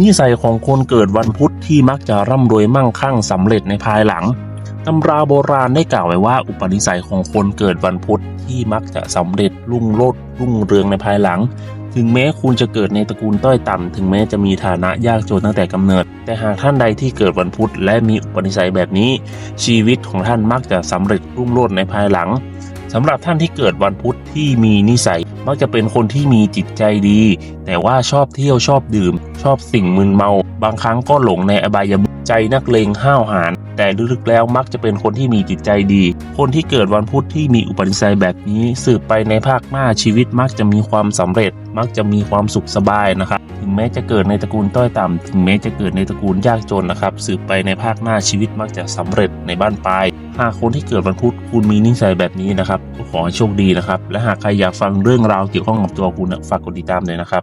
นิสัยของคนเกิดวันพุธที่มักจะร่ำรวยมั่งคั่งสำเร็จในภายหลังตำราโบราณได้กล่าวไว้ว่า อุปนิสัยของคนเกิดวันพุธที่มักจะสำเร็จรุ่งโรจน์รุ่งเรืองในภายหลัง ถึงแม้คุณจะเกิดในตระกูลต้อยต่ำถึงแม้จะมีฐานะยากจนตั้งแต่กำเนิด แต่หากท่านใดที่เกิดวันพุธและมีอุปนิสัยแบบนี้ ชีวิตของท่านมักจะสำเร็จรุ่งโรจน์ในภายหลังสำหรับท่านที่เกิดวันพุธที่มีนิสัย มักจะเป็นคนที่มีจิตใจดี แต่ว่าชอบเที่ยวชอบดื่ม ชอบสิ่งมึนเมา บางครั้งก็หลงในอบายมุขใจนักเลงห้าวหาญแต่ลึกๆแล้วมักจะเป็นคนที่มีจิตใจดี คนที่เกิดวันพุธที่มีอุปนิสัยแบบนี้ สืบไปในภาคหน้าชีวิตมักจะมีความสำเร็จ มักจะมีความสุขสบายนะครับถึงแม้จะเกิดในตระกูลต้อยต่ำถึงแม้จะเกิดในตระกูลยากจนนะครับ สืบไปในภาคหน้าชีวิตมักจะสำเร็จในบ้านปลายหากคนที่เกิดวันพุธคุณมีนิสัยแบบนี้นะครับก็ขอให้โชคดีนะครับ และหากใครอยากฟังเรื่องราวเกี่ยวข้องกับตัวคุณฝากกดติดตามเลยนะครับ